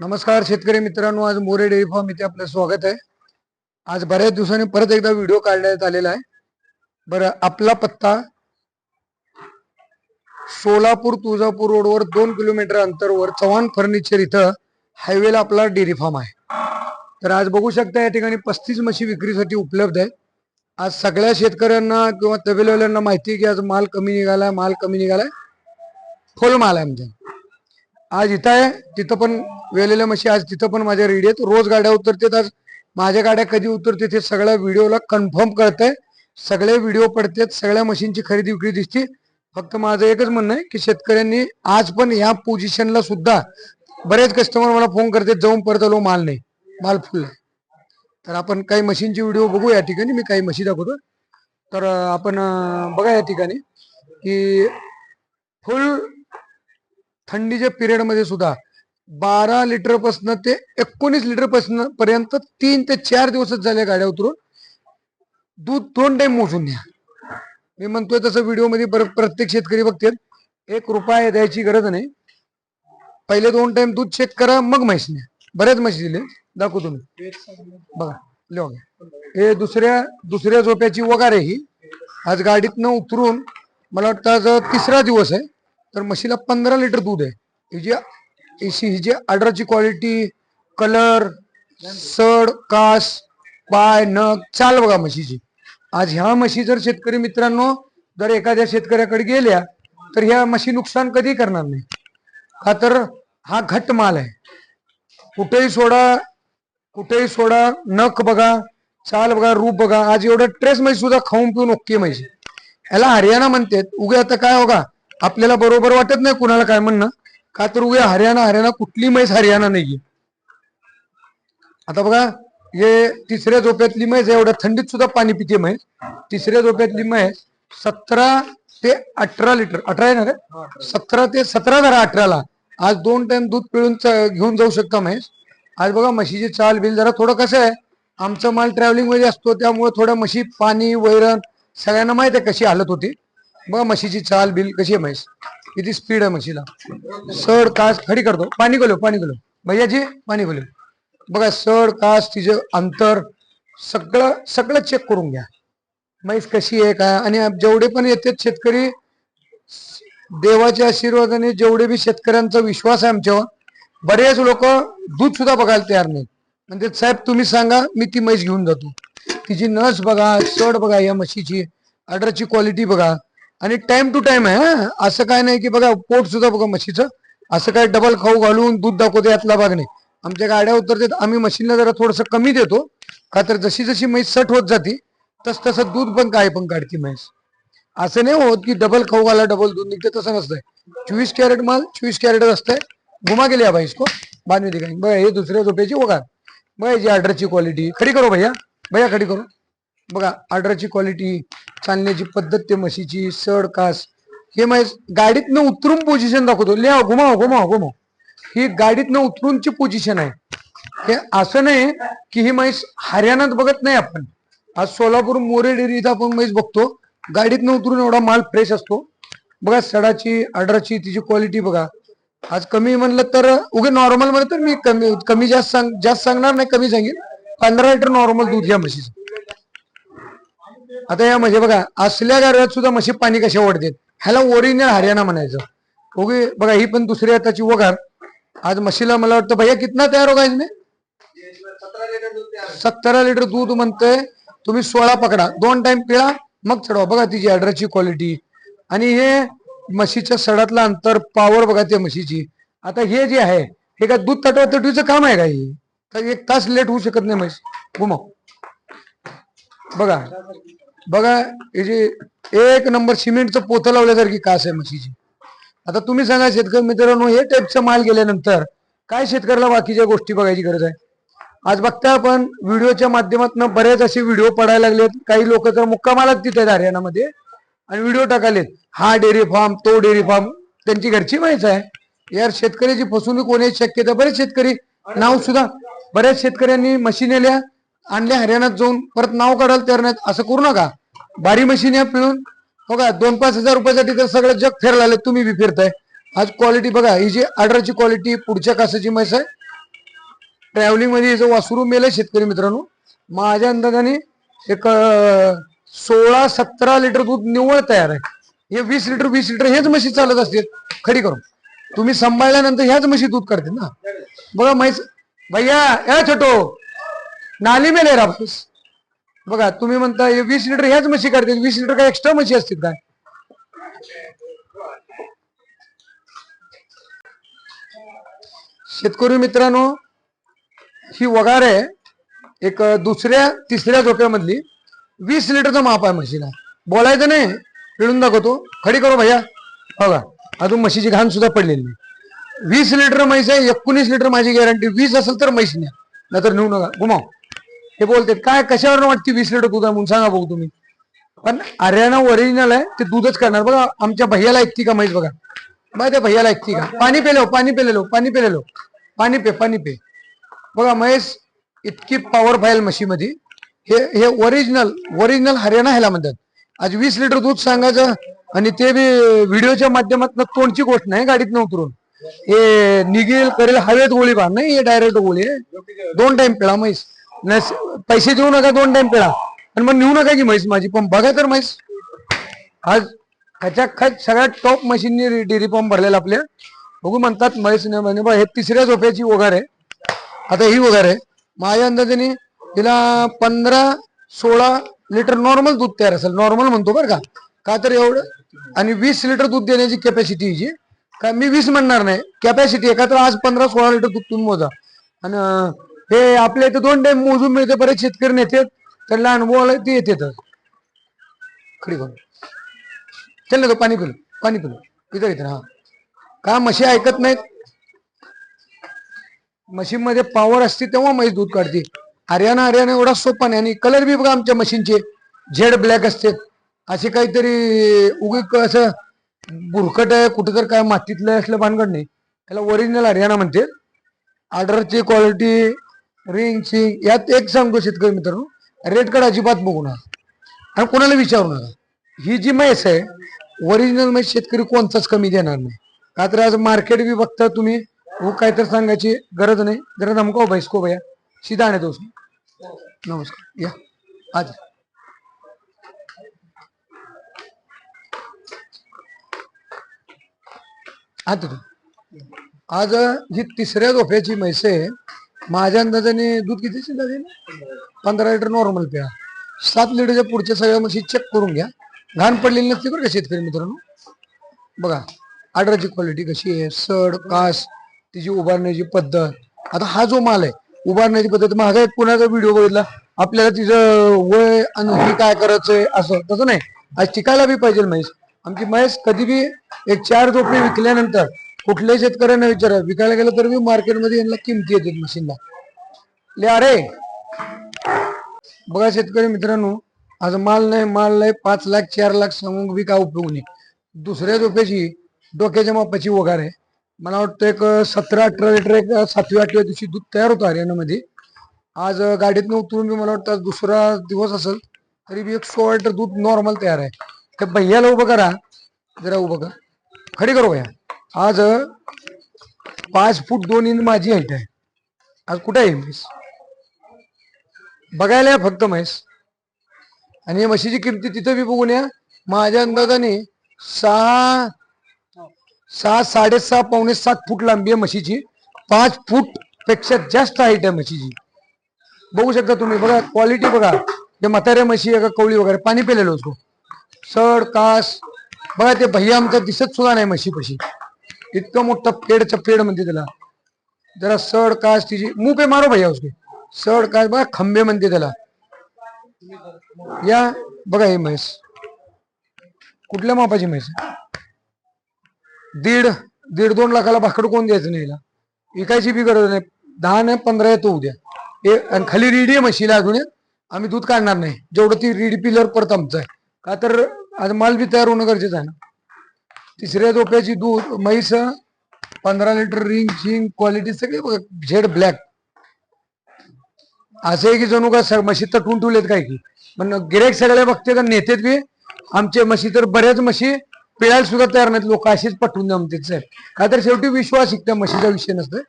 नमस्कार शेतकरी मित्रांनो आज मोरे डेअरी फार्म इथे आपलं स्वागत आहे. आज बऱ्याच दिवसांनी परत एकदा व्हिडिओ काढण्यात आलेला आहे. बरं आपला पत्ता सोलापूर तुळजापूर रोडवर दोन किलोमीटर अंतरवर चव्हाण फर्निचर इथं हायवेला आपला डेअरी फार्म आहे. तर आज बघू शकता या ठिकाणी पस्तीस म्हशी विक्रीसाठी उपलब्ध आहे आज सगळ्या शेतकऱ्यांना किंवा तबेलवाल्यांना माहिती आहे की आज माल कमी निघालाय माल कमी निघालाय. फुल माल आहे म्हणजे आज इथं आहे. तिथं पण वेलेल्या म्हशी आज तिथं पण माझ्या रेडी आहेत. रोज गाड्या उतरतात आज. माझ्या गाड्या कधी उतरते ते सगळ्या व्हिडिओला कन्फर्म कळतंय सगळे व्हिडिओ पडतात. सगळ्या मशीनची खरेदी विक्री दिसते. फक्त माझं एकच म्हणणं आहे की शेतकऱ्यांनी आज पण या पोझिशनला सुद्धा बरेच कस्टमर मला फोन करतात जाऊन परत आलो माल नाही. माल फुल तर आपण काही मशीनची व्हिडिओ बघू या ठिकाणी. मी काही मशी दाखवतो. तर आपण बघा या ठिकाणी की फुल थंडीच्या पिरियडमध्ये सुद्धा बारा लिटर पासन ते एकोणीस लिटर पासन पर्यंत तीन ते चार दिवसच झाले गाड्या उतरून. दूध दोन टाइम मोजून द्या मी म्हणतोय तसं व्हिडिओमध्ये पर- प्रत्येक शेतकरी बघतात एक रुपया द्यायची गरज नाही. पहिले दोन टाइम दूध चेक करा मग म्हैस न्या बऱ्याच म्हशी दिले. दाखवतो तुम्ही बघा लिहा हे दुसऱ्या दुसऱ्या झोप्याची वगार आहे ही. आज गाडीतनं उतरून मला वाटतं आज तिसरा दिवस आहे. तर म्हशीला पंधरा लिटर दूध आहे. ही जी हिची ही जी आर्डरची क्वालिटी कलर सड कास पाय नख चाल बघा म्हशीची. आज ह्या म्हशी जर शेतकरी मित्रांनो जर एखाद्या शेतकऱ्याकडे गेल्या तर ह्या म्हशी नुकसान कधी करणार नाही. का तर हा घट्ट माल आहे. कुठेही सोडा कुठेही सोडा नख बघा चाल बघा रूप बघा आज एवढं ट्रेस म्हैस सुद्धा खाऊन पिऊन ओके म्हशी याला हरियाणा म्हणतात. उगे आता काय होगा? आपल्याला बरोबर वाटत नाही कुणाला काय म्हणणं. का तर उगे हरियाणा हरियाणा कुठली म्हैस हरियाणा नाहीये. आता बघा हे तिसऱ्या झोप्यातली म्हैस आहे, एवढ्या थंडीत सुद्धा पाणी पिते म्हैस. तिसऱ्या झोप्यातली म्हैस सतरा ते अठरा लिटर अठरा आहे ना रे? सतरा ते सतरा जरा अठराला. आज दोन टाइम दूध पिळून घेऊन जाऊ शकता म्हैस. आज बघा म्हशीची चाल बिल जरा थोडं कसं आहे आमचा माल ट्रॅव्हलिंगमध्ये असतो त्यामुळे थोडं म्हशी पाणी वैरण सगळ्यांना माहीत आहे कशी हालत होती. मग म्हशीची चाल बिल कशी आहे म्हैस? किती स्पीड आहे म्हशीला. सड कास खडी करतो. पाणी गोलो पाणी गोलो भैयाजी पाणी गोलो बघा सड कास तिचं अंतर सगळं सगळं चेक करून घ्या. म्हैस कशी आहे काय? आणि जेवढे पण येतात शेतकरी देवाच्या आशीर्वादाने जेवढे बी शेतकऱ्यांचा विश्वास आहे आमच्यावर बरेच लोक दूध सुद्धा बघायला तयार नाहीत. म्हणजे साहेब तुम्ही सांगा मी ती म्हैस घेऊन जातो. तिची नस बघा सड बघा या म्हशीची. अडरची क्वालिटी बघा. आणि टाइम टू टाइम आहे असं काय नाही की बघा पोट सुद्धा बघा म्हशीचं. असं काय डबल खाऊ घालून दूध दाखवते यातला भाग नाही. आमच्या गाड्या उतरतात आम्ही मशीनला जरा थोडस कमी देतो. का तर जशी जशी म्हैस सट होत जाते तस तसं दूध पण काय पण काढते म्हैस. असं नाही होत की डबल खाऊ घाला डबल दूध निघते तसं नसतंय. चोवीस कॅरेट माल चोवीस कॅरेट असतंय घुमा गेले या भाईस को. बाद में दिखाएंगे बघा हे दुसऱ्या झोपेची बघा बघा याची ऑर्डरची क्वालिटी खडी करो भैया. भैया खडी करो. बघा ऑर्डरची क्वालिटी चालण्याची पद्धत ते म्हशीची सड कास हे म्हैस गाडीतनं उतरून पोझिशन दाखवतो. लिहा घुमाव घुमाव घुमाव ही गाडीतनं उतरूनची पोझिशन आहे. हे असं नाही की ही म्हैस हरियाणात बघत नाही आपण. आज सोलापूर मोरे डेअरी इथं आपण म्हैस बघतो. गाडीतनं उतरून एवढा माल फ्रेश असतो. बघा सडाची ऑर्डरची तिची क्वालिटी बघा. आज कमी म्हणलं तर उगे नॉर्मल म्हणलं तर मी कमी कमी जास्त सांग जास्त सांगणार नाही कमी सांगेन. पंधरा लिटर नॉर्मल दूध घ्या म्हशीचं. आता या म्हणजे बघा असल्या गाड्यात सुद्धा म्हशी पाणी कशा ओढतात? ह्याला ओरिजिनल हरियाणा म्हणायचं. ओके बघा ही पण दुसरी हाताची वगार आज म्हशीला मला वाटतं भैया कितना तयार होगा इसमें? सत्तरा लिटर दूध म्हणतोय. तुम्ही सोळा पकडा. दोन टाइम पिळा मग चढवा. बघा तिची ऑर्डरची क्वालिटी आणि हे म्हशीच्या सडातलं अंतर पॉवर बघा त्या म्हशीची. आता हे जे आहे हे काय दूध तटवा तटवीचं काम आहे का हे? तर एक तास लेट होऊ शकत नाही म्हशी. घुमाव बघा. बघा हे जे एक नंबर सिमेंटचं पोतं लावल्यासारखी कास आहे म्हशीची. आता तुम्ही सांगा शेतकरी मित्रांनो हे टाईपचा माल गेल्यानंतर काय शेतकऱ्याला बाकीच्या गोष्टी बघायची गरज आहे? आज बघता आपण व्हिडिओच्या माध्यमातून बरेच असे व्हिडिओ पडायला लागलेत. काही लोक तर मुक्कामालाच तिथे आहेत हरियाणामध्ये. आणि व्हिडिओ टाकालेत. हा डेअरी फार्म तो डेअरी फार्म त्यांची घरची माहिती आहे. यार शेतकऱ्याची फसवणूक होण्याची शक्यता बरेच शेतकरी नाव सुद्धा बऱ्याच शेतकऱ्यांनी मशीन आल्या आणले हरियाणात जाऊन परत नाव काढाल तेरण्यात असं करू नका. बारी मशीन या पिळून हो का दोन पाच हजार रुपयासाठी तर सगळं जग फिरायला आलं तुम्ही बी फिरताय. आज क्वालिटी बघा ही जी ऑर्डरची क्वालिटी पुढच्या कासाची म्हैस आहे. ट्रॅव्हलिंगमध्ये याचं वासरू मेलं शेतकरी मित्रांनो. माझ्या अंदाजाने एक सोळा सतरा लिटर दूध निव्वळ तयार आहे. हे वीस लिटर वीस लिटर हेच म्हशी चालत असतील. खरी करून. तुम्ही सांभाळल्यानंतर ह्याच म्हशी दूध काढते ना. बघा म्हैस भैया या छोटो. नाली मेले रा बस बघा तुम्ही म्हणता वीस लिटर ह्याच म्हशी काढते वीस लिटर काय एक्स्ट्रा म्हशी असतील काय? शेतकरी मित्रांनो ही वगार आहे एक दुसऱ्या तिसऱ्या झोक्यामधली वीस लिटरचं माप आहे म्हशीला. बोलायचं नाही मिळून दाखवतो. खडी करो भैया. बघा अजून म्हशीची घाण सुद्धा पडलेली नाही. वीस लिटर म्हैस आहे एकोणीस लिटर माझी गॅरंटी वीस असेल तर म्हैस न्या नाहीतर नेऊ नका. घुमाव हे बोलते काय कशावर वाटते वीस लिटर दूध आहे म्हणून सांगा बघू तुम्ही. पण हरियाणा ओरिजिनल आहे ते दूधच करणार. बघा आमच्या भैयाला ऐकती का म्हैस बघा? बघा त्या भैयाला ऐकती का? पाणी पेलो पाणी पेलेलो पाणी पेलेलो. पाणी पे पाणी पे. बघा महेश इतकी पॉवर फाईल म्हशीमध्ये हे हे ओरिजिनल ओरिजिनल हरियाणा ह्याला म्हणतात. आज वीस लिटर दूध सांगायचं आणि ते बी व्हिडिओच्या माध्यमातून तोंडची गोष्ट नाही गाडीत न उतरून. हे निघेल करेल हवेत गोळी बा नाही हे डायरेक्ट गोळी आहे. दोन टाइम पिळा म्हैस नस- पैसे देऊ नका दोन टाइम पिळा. आणि मग नेऊ नका की म्हैस माझी. पण बघा तर म्हैस. आज खचाखच सगळ्यात टॉप मशीननी डेअरी पंप भरलेला आपल्या बघू म्हणतात म्हैस म्हणजे बा हे तिसऱ्या झोप्याची ओघार आहे. आता ही वगैरे आहे. माझ्या अंदाजाने तिला पंधरा सोळा लिटर नॉर्मल दूध तयार असेल. नॉर्मल म्हणतो बरं का. का तर एवढं. आणि वीस लिटर दूध देण्याची कॅपॅसिटी हिची. का मी वीस म्हणणार नाही. कॅपॅसिटी आहे का तर आज पंधरा सोळा लिटर दूध तुम्ही मोजा. आणि हे आपल्या इथं दोन टाइम मोजून मिळते बरेच शेतकरी नेते तर लहान आला ते येतात खडी करून चल ना तो पाणी पिलो पाणी पिलो. इथं इथं हा. का म्हशी ऐकत नाहीत? म्हशीमध्ये पॉवर असते तेव्हा म्हैस दूध काढते. हरियाणा हरियाणा एवढा सोपा नाही. आणि कलर बी बघा आमच्या मशीनचे झेड ब्लॅक असते. असे काहीतरी उगी असं बुरकट आहे कुठं तर काय मातीतलं असलं भानगड नाही. त्याला ओरिजिनल हरियाणा म्हणते ऑर्डरची क्वालिटी रिंग सिंग यात एक सांगतो शेतकरी मित्रांनो रेट कार्ड अजिबात बघू नका. आणि कोणाला विचारू नका. ही जी म्हैस आहे ओरिजिनल म्हैस शेतकरी कोणताच कमी देणार नाही. का तर आज मार्केट बी बघता तुम्ही हो काय तर सांगायची गरज नाही. जरा धमकाव हो भाई भैया. सीधा आणे दोस्त. नमस्कार. या. आज. आज ही तिसऱ्या झोप्याची म्हैस आहे माझ्या अंदाजाने दूध किती शिल्लक आहे? पंधरा लिटर नॉर्मल प्या. सात लिटरच्या पुढच्या सगळ्या म्हशी चेक करून घ्या. घाण पडलेली नसते बरं का शेतकरी मित्रांनो? बघा आर्डरची क्वालिटी कशी आहे? सड कास तिची उभारण्याची पद्धत. आता हा जो माल आहे उभारण्याची पद्धत माझा एक पुण्याचा व्हिडिओ बघितला. आपल्याला तिचं वय आणि हे काय करायचंय असं. तसं नाही. आज टिकायला बी पाहिजे म्हैस. आमची म्हैस कधी बी एक चार झोपे विकल्यानंतर कुठल्याही शेतकऱ्यांना विचारा? विकायला गेलं तर मी मार्केटमध्ये यांना किमती येते मशीनला. ले अरे! बघा शेतकरी मित्रांनो आज माल नाही माल नाही पाच लाख चार लाख सांगून बी का उपयोग नाही. दुसऱ्या डोक्याची डोक्याच्या मापाची वगार आहे. मला वाटतं एक सतरा अठरा लिटर एक सातव्या आठव्या दिवशी दूध तयार होतं हरियाणामध्ये. आज गाडीतनं उतरून बी मला वाटतं आज दुसरा दिवस असेल तरी बी एक सोळा लिटर दूध नॉर्मल तयार आहे. तर भैयाला उभं करा. जरा उभं करा. खडी करू भैया. आज पाच फूट दोन इंच माझी हाईट आहे. आज कुठे आहे म्हैस? बघायला या फक्त म्हैस. आणि या म्हशीची किमती तिथं बी बघून या. माझ्या अंदाजाने सहा सहा साडेसहा पावणे सात फूट लांबी आहे म्हशीची. पाच फूटपेक्षा जास्त हाईट आहे म्हशीची. बघू शकता तुम्ही बघा क्वालिटी बघा. ते म्हाताऱ्या म्हशी आहे का कवळी वगैरे पाणी पेलेलो होतो. सड कास. बघा ते भैया आमचा दिसत सुद्धा नाही म्हशी पशी इतकं मोठं पेडचं पेड म्हणते त्याला. जरा सड कास तिची मुंह पे मारो भैया उसके. सड कास बघा खंबे म्हणते त्याला. या बघा हे म्हैस. कुठल्या मापाची म्हैस? दीड दीड दोन लाखाला भाकड कोण द्यायचं नाही विकायची बी गरज नाही. दहा नाही पंधरा येतो उद्या. हे आणि खाली रेडी आहे म्हशीला अजून. आम्ही दूध काढणार नाही. जेवढं ती रेडी पिलर परत आमचं आहे. का तर आज माल बी तयार होणं गरजेचं आहे ना. तिसऱ्या झोप्याची दूध म्हैस पंधरा लिटर रिंग शिंग क्वालिटी सगळी झेड ब्लॅक. असं आहे की जणू का म्हशी तटवून ठेवलेत काय की? पण गिरेक सगळे बघते का नेतेत बी आमचे म्हशी तर बऱ्याच म्हशी पिळायला सुद्धा तयार नाहीत. लोक अशीच पटवून जमतेच साहेब. का तर शेवटी विश्वास शिकत्या म्हशीचा विषय नसतोय.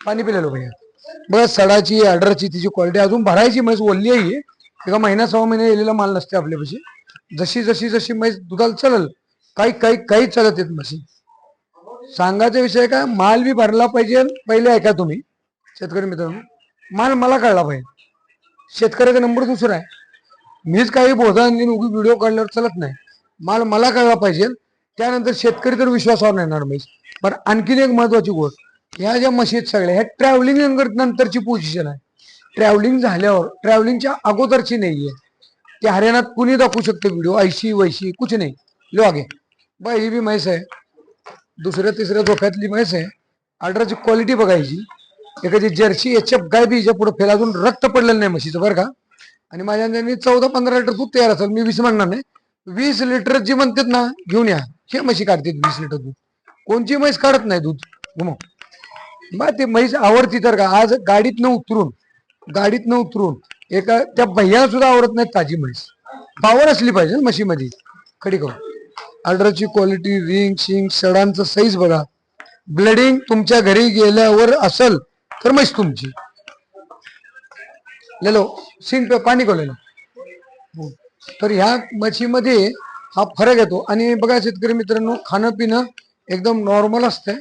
पाणी पिलेलो भैया. बघा सडाची ऑर्डरची तिची क्वालिटी. अजून भरायची म्हैस ओल्ली आहे एका महिना सहा महिने येलेला माल नसते आपल्यापाशी. जशी जशी जशी म्हैस दुधाला चलल काही काही काही चालत येत मशीन सांगायचा विषय काय माल बी भरला पाहिजे पहिले ऐका तुम्ही शेतकरी मित्रांनो. माल मला कळला पाहिजे. शेतकऱ्याचा नंबर दुसरा आहे. मीच काही बोधा उगी व्हिडिओ काढल्यावर चालत नाही. माल मला कळला पाहिजे त्यानंतर शेतकरी तर विश्वासावर नाही येणार म्हैस पण आणखीन एक महत्वाची गोष्ट ह्या ज्या मशीद सगळ्या ह्या ट्रॅव्हलिंग नंतरची पोझिशन आहे. ट्रॅव्हलिंग झाल्यावर ट्रॅव्हलिंगच्या अगोदरची नाहीये. ते हरियाणात कुणी दाखवू शकते व्हिडिओ ऐशी वैशी कुछ नाही. लो आगे. बा ही बी म्हैस आहे. दुसऱ्या तिसऱ्या धोक्यातली म्हैस आहे. ऑर्डरची क्वालिटी बघायची. एखादी जर्सी याच्या गाय बी याच्यापुढे फेल अजून रक्त पडलेलं नाही म्हशीचं बरं का? आणि माझ्या चौदा पंधरा लिटर दूध तयार असेल मी वीस म्हणणार नाही. वीस लिटर जी म्हणतात ना घेऊन या. हे म्हशी काढतात वीस लिटर दूध. कोणची म्हैस काढत नाही दूध? घुमव. बा ते म्हैस आवडती तर का? आज गाडीतनं उतरून गाडीतनं उतरून एका त्या भैयाला सुद्धा आवडत नाही ताजी म्हैस. पावर असली पाहिजे ना म्हशीमध्ये. खडी करून ऑर्डरची क्वालिटी रिंग शिंग सडांचं साईज बघा. ब्लडिंग तुमच्या घरी गेल्यावर असल तर म्हैस तुमची. लेलो सिंग पे पाणी कोलेलो हो. तर ह्या म्हशीमध्ये हा फरक येतो. आणि बघा शेतकरी मित्रांनो खाणं पिणं एकदम नॉर्मल असतंय.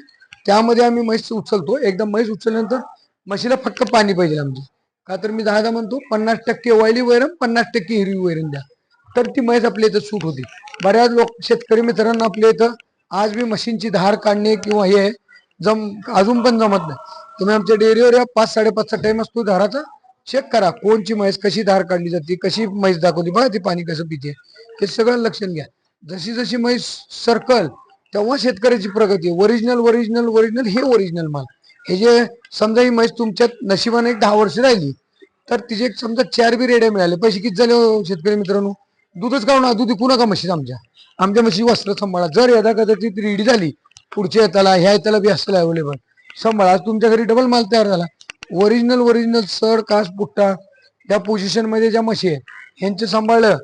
त्यामध्ये आम्ही म्हैस उचलतो. एकदम म्हैस उचलल्यानंतर म्हशीला फक्त पाणी पाहिजे आमचं. का तर मी दहा म्हणतो पन्नास टक्के वायली वैरम पन्नास टक्के हिरवी वैरण द्या. तर ती म्हैस आपल्या इथं सूट होती. बऱ्याच लोक शेतकरी मित्रांना आपल्या इथं आज बी मशीनची धार काढणे किंवा हे जम अजून पण जमत नाही. तुम्ही आमच्या डेअरीवर या पाच साडेपाचचा टाइम असतो धाराचा. चेक करा कोणची म्हैस कशी धार काढली जाते कशी म्हैस दाखवली बघा ती पाणी कसं पिते. हे सगळं लक्षात घ्या. जशी जशी म्हैस सर्कल तेव्हा शेतकऱ्याची प्रगती. ओरिजिनल ओरिजिनल ओरिजिनल हे ओरिजिनल माल. हे जे समजा ही म्हैस तुमच्यात नशिबाने एक दहा वर्ष राहिली तर तिचे एक समजा चार बी रेड्या मिळाले पैसे किती झाले हो शेतकरी मित्रांनो? दूधच काढून ना दूध का नका म्हशीच आमच्या. आमच्या म्हशी वस्त्र सांभाळा. जर यदा कदाचित रेडी झाली पुढच्या येताला ह्या येताला बी असेल अवेलेबल सांभाळा. तुमच्या घरी डबल माल तयार झाला. ओरिजिनल ओरिजिनल सड कास पुट्टा त्या पोझिशनमध्ये ज्या म्हशी आहेत ह्यांचं सांभाळलं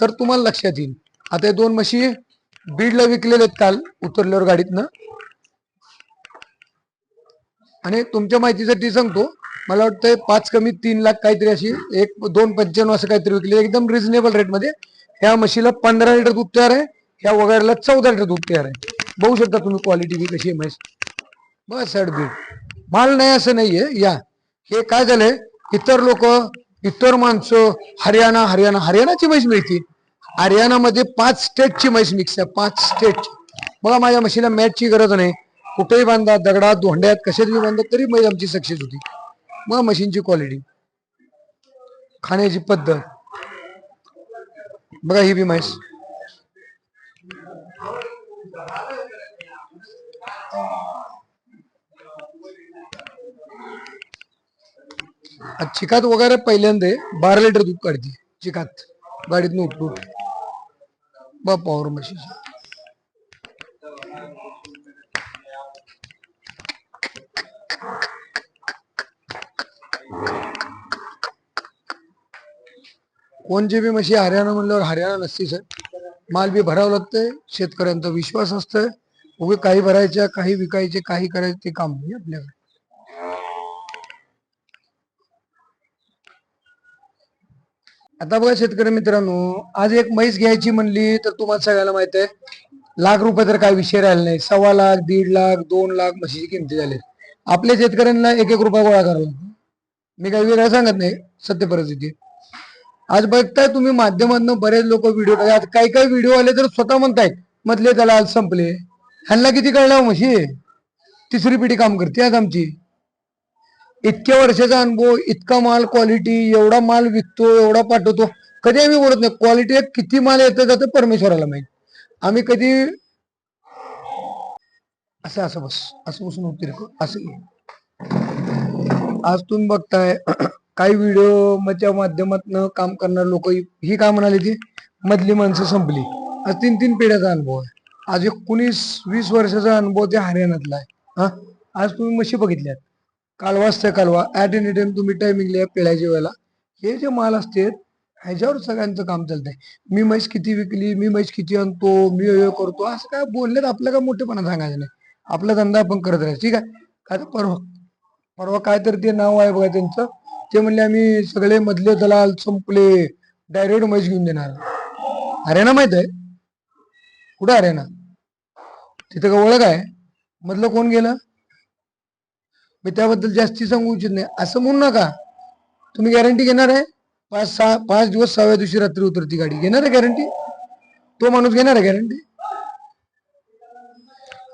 तर तुम्हाला लक्षात येईल. आता हे दोन म्हशी बीडला विकलेले आहेत काल उतरल्यावर गाडीतनं. आणि तुमच्या माहितीसाठी सांगतो मला वाटतं पाच कमी तीन लाख काहीतरी अशी एक दोन पंच्याण्णव असं काहीतरी विकले. एकदम रिझनेबल रेटमध्ये ह्या म्हशीला पंधरा लिटर दूध तयार आहे ह्या वगैरेला चौदा लिटर दूध तयार आहे. बघू शकता तुम्ही क्वालिटी बी कशी आहे म्हैस. बस अडबीड. माल नाही असं नाहीये या. हे काय झालंय इतर लोक इतर माणसं हरियाणा हरियाणा हरियाणाची म्हैस मिळते. हरियाणामध्ये पाच स्टेटची म्हैस मिक्स आहे पाच स्टेट बघा माझ्या म्हशीला मॅचची गरज नाही. कुठेही बांधा दगडात धोंड्यात कशात बी बांधा तरी म्हैस आमची सक्सेस होती. मग मशीनची क्वालिटी खाण्याची पद्धत. बघा ही बी म्हैस. चिकात वगैरे पहिल्यांदा बारा लिटर दूध काढते. चिकात. गाडीतून उठून बा पॉवर मशीन कोणची बी म्हशी हरियाणा म्हणल्यावर हरियाणा नसती सर माल बी भरावं लागतंय शेतकऱ्यांचा विश्वास असतोय. उगे काही भरायच्या काही विकायचे काही करायचे ते काम नाही आपल्याकडे. आता बघा शेतकरी मित्रांनो आज एक म्हैस घ्यायची म्हणली तर तुम्हाला सगळ्याला माहीत आहे लाख रुपये तर काय विषय राहिला नाही. सव्वा लाख दीड लाख दोन लाख म्हशीची किमती झाली आपल्या शेतकऱ्यांना एक एक रुपया गोळा करावा मी काही वेगळं सांगत नाही सत्य परिस्थिती आज बघताय तुम्ही माध्यमातून बरेच लोक व्हिडिओ आज काही काही व्हिडिओ आले तर स्वतः म्हणतायत मधले त्याला आज संपले. ह्यांना किती कळला म्हशी? तिसरी पिढी काम करते आज आमची. इतक्या वर्षाचा अनुभव इतका माल क्वालिटी एवढा माल विकतो एवढा पाठवतो. कधी आम्ही बोलत नाही क्वालिटी किती माल येतं जातं परमेश्वराला माहीत. आम्ही कधी असं असं बस असं बसून होते रे. असं. आज तुम्ही बघताय काही व्हिडिओ च्या माध्यमातून काम करणारे लोक ही काय म्हणाली ती? मधली माणसं संपली. आज तीन तीन पिढ्याचा अनुभव आहे. आज एकोणीस वीस वर्षाचा अनुभव त्या हरियाणातला आहे. हा? आज तुम्ही म्हशी बघितल्यात. कालवा असते कालवा. ऍट एनी टाइम तुम्ही टाईमिंगले पिढ्याच्या वेळेला. हे जे माल असते ह्याच्यावर सगळ्यांचं काम चालतंय. मी म्हैस किती विकली मी म्हैस किती आणतो मी हे करतो असं काय बोलण्यात आपलं काय मोठेपणा सांगायचं नाही. आपला धंदा आपण करत राहायचं. ठीक आहे? काय तर परवा परवा काय तर ते नाव आहे बघा त्यांचं. ते म्हणले आम्ही सगळे मधले दलाल संपले. डायरेक्ट मैच घेऊन देणार. हरियाणा माहीत आहे? कुठं हरियाणा तिथं का ओळख आहे? मधलं कोण गेलं? मी त्याबद्दल जास्ती सांगू इच्छित नाही. असं म्हणू नका. तुम्ही गॅरंटी घेणार आहे? पाच सहा पाच दिवस सहाव्या दिवशी रात्री उतरती गाडी. घेणार आहे गॅरंटी तो माणूस घेणार आहे गॅरंटी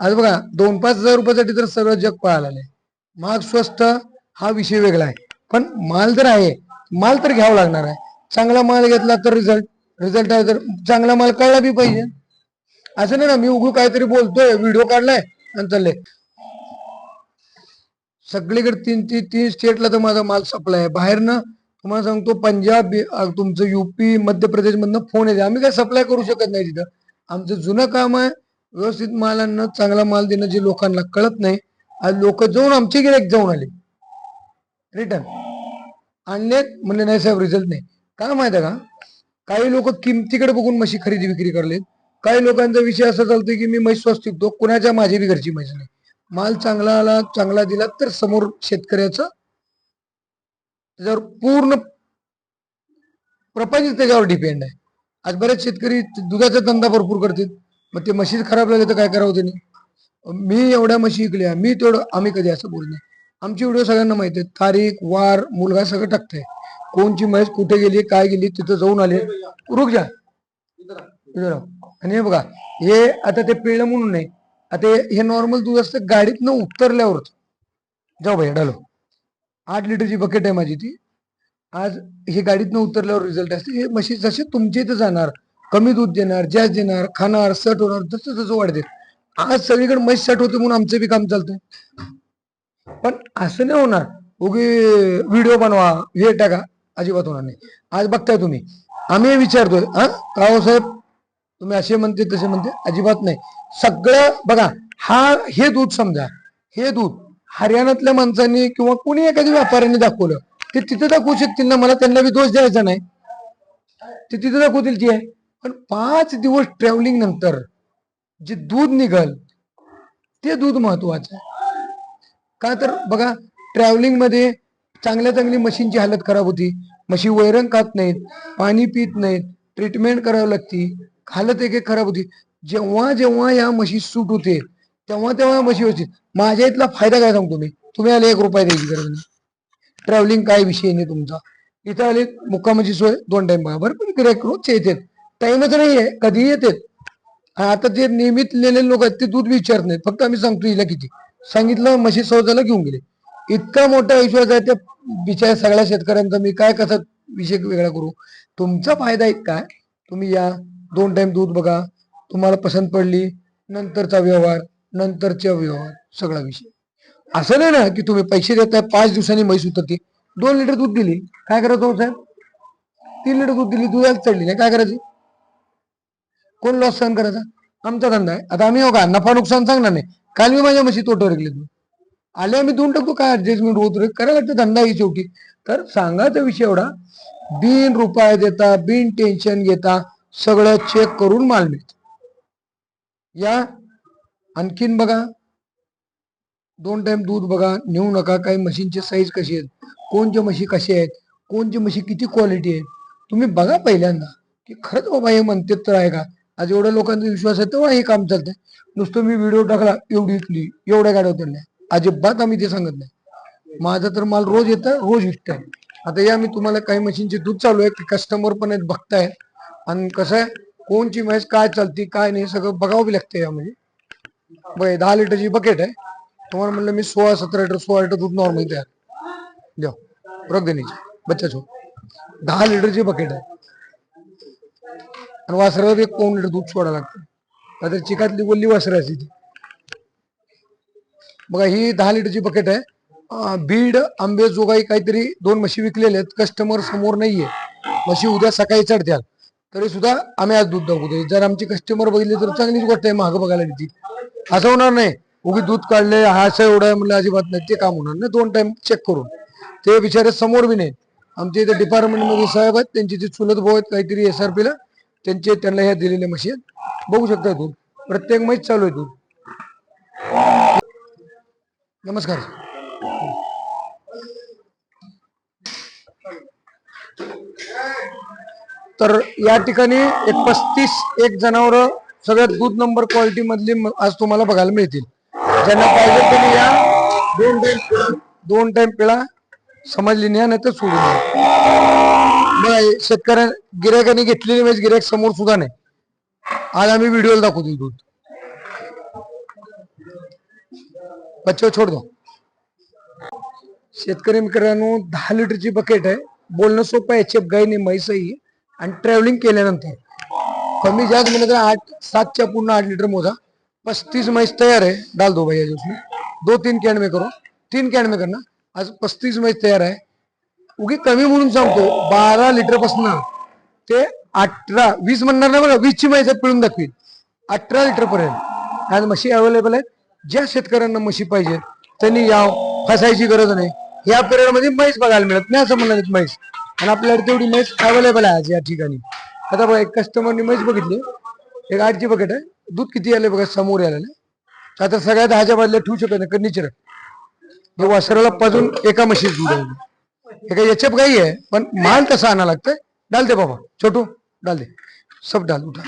आज बघा दोन पाच हजार रुपयासाठी तर सगळं जग पळायला आलंय महाग स्वस्त हा विषय वेगळा आहे. पण माल जर आहे माल तर घ्यावा लागणार आहे. चांगला माल घेतला तर रिझल्ट रिझल्ट आहे तर चांगला माल कळला बी पाहिजे. असं नाही ना मी उघडू काहीतरी बोलतोय व्हिडिओ काढलाय आणि चालले. सगळीकडे तीन तीन तीन स्टेटला तर माझा माल सप्लाय आहे. बाहेरनं तुम्हाला सांगतो पंजाब तुमचं युपी मध्य प्रदेश मधनं फोन येते. आम्ही काय सप्लाय करू शकत नाही तिथं. आमचं जुनं काम आहे व्यवस्थित मालांना चांगला माल देणं जे लोकांना कळत नाही. आज लोक जाऊन आमची गिरायक जाऊन आले. रिटर्न. आणलेत म्हणले नाही साहेब रिझल्ट नाही. काय माहिती आहे का? काही लोक किमतीकडे बघून म्हशी खरेदी विक्री करलेत. काही लोकांचा विषय असा चालतोय की मी म्हैस स्वस्त विकतो कुणाच्या माझी बी घरची म्हैस नाही. माल चांगला आला चांगला दिला तर समोर शेतकऱ्याचं त्याच्यावर पूर्ण प्रपंच त्याच्यावर डिपेंड आहे. आज बरेच शेतकरी दुधाचा धंदा भरपूर करतात. मग ते म्हशीच खराब लागले तर काय करावं त्यांनी? मी एवढ्या म्हशी विकल्या मी तेवढं आम्ही कधी असं बोलत नाही. आमची व्हिडिओ सगळ्यांना माहिती आहे तारीख वार मुलगा सगळं टाकतंय. कोणची म्हैस कुठे गेली काय गेली तिथं जाऊन आले. रुक जा. आणि हे बघा हे आता ते पिळलं म्हणून नाही. आता हे- नॉर्मल दूध असतं गाडीतनं उतरल्यावरच. जाऊ भाई डालो आठ लिटरची बकेट आहे माझी ती. आज हे गाडीतनं उतरल्यावर रिझल्ट असते. हे म्हशी जसे तुमच्या इथं जाणार कमी दूध देणार जास्त देणार खाणार सट होणार जसं जसं वाढते. आज सगळीकडे म्हैस सट होते म्हणून आमचं बी काम चालतंय. पण असं नाही होणार. उगी व्हिडिओ बनवा हे टाका. अजिबात होणार नाही. आज बघताय तुम्ही. आम्ही विचारतोय हा? का साहेब तुम्ही असे म्हणते तसे म्हणते. अजिबात नाही. सगळं बघा हा हे दूध समजा हे दूध हरियाणातल्या माणसांनी किंवा कोणी एखाद्या व्यापाऱ्याने दाखवलं ते तिथे दाखवू शकतील ना? मला त्यांना बी दोष द्यायचा नाही. ते तिथे दाखवतील ती आहे. पण पाच दिवस ट्रॅव्हलिंग नंतर जे दूध निघल ते दूध महत्वाचं आहे. का तर बघा ट्रॅव्हलिंगमध्ये चांगल्या चांगली मशीनची हालत खराब होती. म्हशी वैरण खात नाहीत पाणी पित नाहीत ट्रीटमेंट करावी लागती. हालत एक एक खराब होती. जेव्हा जेव्हा या म्हशी सूट होते तेव्हा तेव्हा म्हशी होती माझ्या इथला फायदा काय सांगतो मी? तुम्ही आले एक रुपया द्यायची गरज नाही. ट्रॅव्हलिंग काय विषय नाही तुमचा. इथं आले मुक्कामाची सोय दोन टाइम बघा बरं पण गिरायक रोजचे येतात. टाइमच आहे कधीही येतात. आता जे नियमित लिहिलेले लोक आहेत ते दूध विचारत नाहीत. फक्त आम्ही सांगतो हिला किती. सांगितलं म्हशी सौदाला घेऊन गेले. इतका मोठा विश्वास आहे त्या बिचार सगळ्या शेतकऱ्यांचा मी काय कसं विषय वेगळा करू? तुमचा फायदा एक काय तुम्ही या दोन टाइम दूध बघा. तुम्हाला पसंत पडली नंतरचा व्यवहार नंतरचा व्यवहार सगळा विषय. असं नाही ना की तुम्ही पैसे देताय पाच दिवसांनी म्हैस उतरते. दोन लिटर दूध दिली. काय करायचं हो साहेब? तीन लिटर दूध दिली दुधाला चढली नाही. काय करायची? कोण लॉस सहन करायचा? आमचा धंदा आहे. आता आम्ही हो का? नफा नुकसान सांगणार नाही. काल मी माझ्या म्हशी तोट विकले तू आले आम्ही देऊन टाकतो काय ऍडजस्टमेंट होत रे करा लागतं धंदा ही शेवटी. तर सांगायचा विषय एवढा. बिन रुपये देता बिन टेन्शन घेता सगळं चेक करून माल मिळतो. या आणखीन बघा. दोन टाइम दूध बघा नेऊ नका. काही मशीनचे साईज कशी आहेत? कोणच्या म्हशी कशी आहेत? कोणची म्हशी किती क्वालिटी आहे तुम्ही बघा पहिल्यांदा. की खरंच बाबा हे म्हणते तर आहे का? आज एवढ्या लोकांचा विश्वास आहे तेव्हा हे काम चालतंय. नुसतं मी व्हिडिओ टाकला एवढी विकली एवढ्या गाड्या उतरल्या अजिबात आम्ही ते सांगत नाही. माझा तर माल रोज येतं रोज विकत आता या मी तुम्हाला काही मशीनचे दूध चालू आहे कस्टमर पण आहेत बघताय आणि कसं आहे कोणची मॅच काय चालती काय नाही सगळं बघावं बी लागतं यामध्ये. बघ दहा लिटरची बकेट आहे. तुम्हाला म्हणलं मी सोळा सतरा लिटर सोळा लिटर दूध नॉर्मल तयार. द्या. रग देण्याची. बच्चा छो दहा लिटरची बकेट आहे. आणि वासरावर एक पाऊन लिटर दूध सोडावं लागतं. आता चिकातली गोल्ली वासरं असते ती. बघा ही दहा लिटरची बकेट आहे. बीड आंबे जोगाई काहीतरी दोन म्हशी विकलेले आहेत. कस्टमर समोर नाहीये. म्हशी उद्या सकाळी चढत्याल तरी सुद्धा आम्ही आज दूध दाखवतो जर आमचे कस्टमर बघितले तर चांगलीच गोष्ट आहे. महाग बघायला ती. असं होणार नाही. उगी दूध काढले हा असं एवढं आहे म्हणलं अजिबात नाही. ते काम होणार नाही. दोन टाइम चेक करून. ते बिचारे समोर बी नाही आमच्या इथे डिपार्टमेंटमध्ये साहेब आहेत. त्यांची ती चुलत भाऊ आहेत. काहीतरी एस आर पीला त्यांचे त्यांना ह्या दिलेल्या मशीन बघू शकता इथून. प्रत्येक म्हैस चालू आहे तू नमस्कार. तर या ठिकाणी एक पस्तीस एक जनावर सगळ्यात दूध नंबर क्वालिटी मधली आज तुम्हाला बघायला मिळतील. ज्यांना पाहिजे त्यांनी या दोन टाइम दोन टाइम पिळा समजली नाही तर सोडून नाही शेतकऱ्या गिरायकाने घेतलेली म्हणजे गिरायक समोर सुद्धा नाही. आज आम्ही व्हिडिओला दाखवतो दूध बच्चा छोड दो. शेतकरी मित्रांनो दहा लिटरची बकेट आहे. बोलणं सोपं आहे चेप गायने म्हैसही आणि ट्रॅव्हलिंग केल्यानंतर. कमी जास्त म्हणलं तर आठ सातच्या पूर्ण आठ लिटर मोजा. पस्तीस म्हैस तयार आहे. डाल दो भैया जी दो तीन कॅन में करो तीन कॅन में करना आज पस्तीस म्हैस तयार आहे. उगी कमी म्हणून सांगतो बारा लिटर पासन ते अठरा वीस म्हणणार नाही बघा वीसची म्हैस पिळून दाखवील अठरा लिटर पर्यंत. आज म्हशी अवेलेबल आहेत. ज्या शेतकऱ्यांना म्हशी पाहिजेत त्यांनी याव फसायची गरज नाही. या पिरियडमध्ये म्हैस बघायला मिळत नाही असं म्हणणार म्हैस. आणि आपल्याकडे तेवढी म्हैस अवेलेबल आहे आज या ठिकाणी. आता बघा एक कस्टमरनी म्हैस बघितली. एक आठची बकेट आहे. दूध किती आले बघा समोर आलेलं आता सगळ्या दहाच्या बाजूला ठेवू शकत नाही कर्निचर हे वासराला पाजून एका म्हशीत दूध हे काही याच्याप काही आहे पण माल तसा आणा लागतंय. डाल दे बाबा छोटू डाल दे. सब डाल उठा.